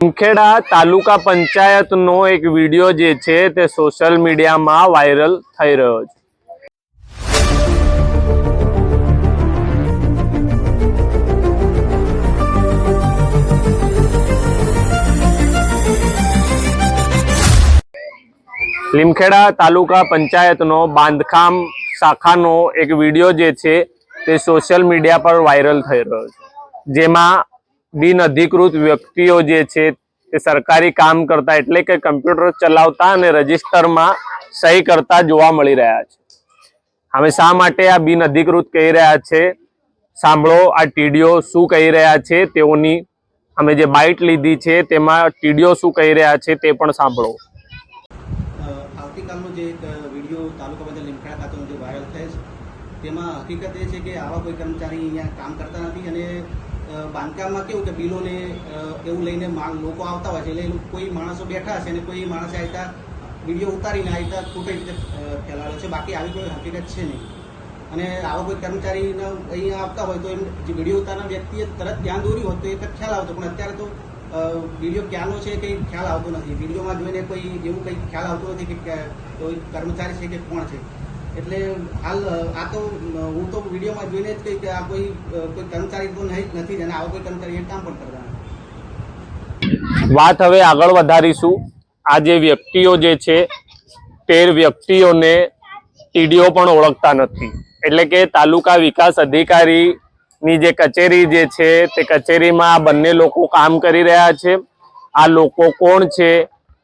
લીમખેડા તાલુકા પંચાયતનો એક વીડિયો જે છે તે સોશિયલ મીડિયામાં વાયરલ થઈ રહ્યો છે. લીમખેડા તાલુકા પંચાયતનો બાંધકામ શાખાનો એક વીડિયો જે છે તે સોશિયલ મીડિયા પર વાયરલ થઈ રહ્યો છે. જેમાં બિન અધિકૃત વ્યક્તિઓ જે છે, તે સરકારી કામ કરતા એટલે કે કમ્પ્યુટર ચલાવતા અને રજિસ્ટરમાં સહી કરતા જોવા મળી રહ્યા છે. હવે શા માટે આ બિન અધિકૃત કહી રહ્યા છે? સાંભળો, આ ટીડીઓ શું કહી રહ્યા છે તેઓની અમે જે બાઇટ લીધી છે, તેમાં ટીડીઓ શું કહી રહ્યા છે તે પણ સાંભળો. આવતીકાલનો જે એક વીડિયો તાલુકા પંચાયત લીમખેડા ખાતેનો જે વાયરલ થયો છે, તેમાં હકીકત એ છે કે આવા કોઈ કર્મચારી અહીંયા કામ કરતા નથી અને બાંધકામમાં કેવું કે બિલોને એવું લઈને લોકો આવતા હોય છે. એટલે કોઈ માણસો બેઠા હશે અને કોઈ માણસે આવતા વીડિયો ઉતારીને આવતા ખોટી રીતે ફેલાવે છે. બાકી આવી કોઈ હકીકત છે નહીં. અને આવા કોઈ કર્મચારીને અહીંયા આવતા હોય તો એમ, જે વીડિયો ઉતારના વ્યક્તિએ તરત ધ્યાન દોર્યું હોત તો એ તો ખ્યાલ આવતો. પણ અત્યારે તો વીડિયો ક્યાંનો છે કંઈ ખ્યાલ આવતો નથી. વિડીયોમાં જોઈને કોઈ એવું કંઈ ખ્યાલ આવતો નથી કે કોઈ કર્મચારી છે કે કોણ છે. એટલે હાલ, આ તો, હું તો વિડીયોમાં જોઈને જ કહી કે આ કોઈ કોઈ કર્મચારી તો નહીં, નથી અને આવો કોઈ કર્મચારી એ કામ પણ કરતા વાત હવે આગળ વધારીશું. આ જે વ્યક્તિઓ જે છે, તે વ્યક્તિઓને ટીડીઓ પણ ઓળખતા નથી. એટલે કે તાલુકા વિકાસ અધિકારીની જે કચેરી જે છે, તે કચેરીમાં આ બંને લોકો કામ કરી રહ્યા છે. આ લોકો કોણ છે,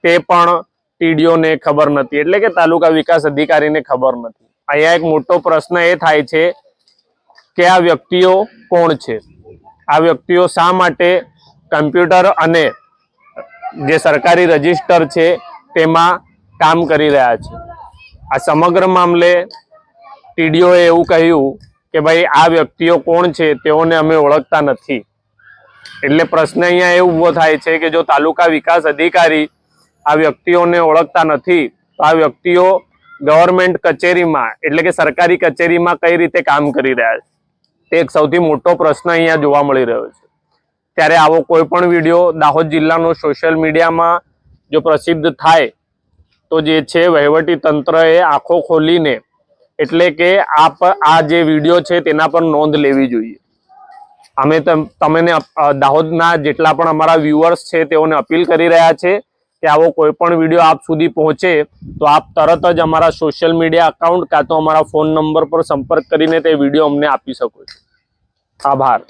તે પણ ટીડીઓને ખબર નથી. એટલે કે તાલુકા વિકાસ અધિકારીને ખબર નથી. અહીંયા એક મોટો પ્રશ્ન એ થાય છે કે આ વ્યક્તિઓ કોણ છે? આ વ્યક્તિઓ શા માટે કમ્પ્યુટર અને જે સરકારી રજિસ્ટર છે તેમાં કામ કરી રહ્યા છે? આ સમગ્ર મામલે ટીડીઓએ એવું કહ્યું કે ભાઈ, આ વ્યક્તિઓ કોણ છે તેઓને અમે ઓળખતા નથી. એટલે પ્રશ્ન અહીંયા એ ઊભો થાય છે કે જો તાલુકા વિકાસ અધિકારી આ વ્યક્તિઓને ઓળખતા નથી, તો આ વ્યક્તિઓ ગવર્મેન્ટ કચેરીમાં, એટલે કે સરકારી કચેરીમાં કઈ રીતે કામ કરી રહ્યા છે? તે એક સૌથી મોટો પ્રશ્ન અહીંયા જોવા મળી રહ્યો છે. ત્યારે આવો કોઈ પણ વીડિયો દાહોદ જિલ્લાનો સોશિયલ મીડિયામાં જો પ્રસિદ્ધ થાય, તો જે છે વહીવટી તંત્રએ આંખો ખોલીને, એટલે કે આપ આ જે વીડિયો છે તેના પર નોંધ લેવી જોઈએ. અમે તમ- તમને દાહોદના જેટલા પણ અમારા વ્યુઅર્સ છે તેઓને અપીલ કરી રહ્યા છે કે આવો કોઈ પણ વીડિયો આપ સુધી પહોંચે, તો આપ તરત જ અમારા સોશિયલ મીડિયા અકાઉન્ટ કાં તો અમારા ફોન નંબર પર સંપર્ક કરીને તે વીડિયો અમને આપી શકો છો. આભાર.